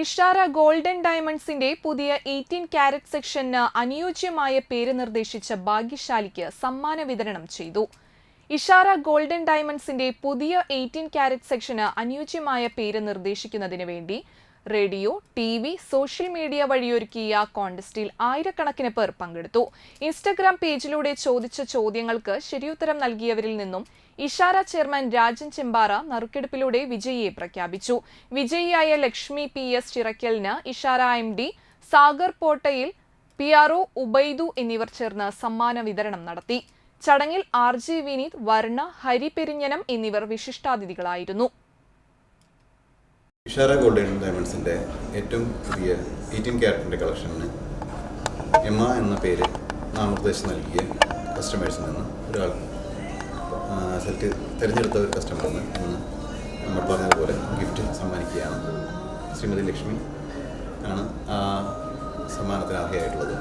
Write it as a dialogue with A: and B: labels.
A: Ishara golden ഡയമണ്ട്സിന്റെ പുതിയ eighteen carrot സെക്ഷന് അനുയോജ്യമായ പേര് നിർദ്ദേശിച്ച ഭാഗ്യശാലിക്ക് സമ്മാന വിതരണം ചെയ്തു. ഇഷാര ഗോൾഡൻ ഡയമണ്ട്സിന്റെ പുതിയ എയ്റ്റീൻ കാരറ്റ് സെക്ഷന് അനുയോജ്യമായ പേര് നിർദ്ദേശിക്കുന്നതിന് വേണ്ടി radio T V social media വഴിയൊരുക്കിയ കോൺടെസ്റ്റിൽ ആയിരക്കണക്കിന് പേർ പങ്കെടുത്തു. ഇൻസ്റ്റഗ്രാം പേജിലൂടെ ചോദിച്ച ചോദ്യങ്ങൾക്ക് ശരിയുത്തരം നൽകിയവരിൽ നിന്നും ഇഷാര ചെയർമാൻ രാജൻ ചെമ്പാറ നറുക്കെടുപ്പിലൂടെ വിജയിയെ പ്രഖ്യാപിച്ചു. വിജയിയായ Lakshmi P S ചിറക്കലിന് Ishara M D Sagar Pottayil P R O Ubaidu എന്നിവർ ചേർന്ന് സമ്മാന വിതരണം നടത്തി. ചടങ്ങിൽ ആർ ജി വിനീത് വർണ ഹരി പെരിഞ്ഞനം എന്നിവർ വിശിഷ്ടാതിഥികളായിരുന്നു.
B: ഇഷാര ആൻഡ് ഡയമണ്ട്സിന്റെ ഏറ്റവും പുതിയ എയ്റ്റീൻ ക്യാരറ്റിന്റെ കളക്ഷനിന് എമ്മ എന്ന പേര് നാമനിർദ്ദേശം നൽകിയ കസ്റ്റമേഴ്സിൽ നിന്ന് ഒരാൾ സെലക്ട് തിരഞ്ഞെടുത്ത ഒരു കസ്റ്റമറിൽ നിന്ന് ഇന്ന് നമ്മൾ പറഞ്ഞതുപോലെ ഗിഫ്റ്റ് സമ്മാനിക്കുകയാണ്. ശ്രീമതി ലക്ഷ്മി ആണ് ആ സമ്മാനത്തിന് അർഹയായിട്ടുള്ളത്.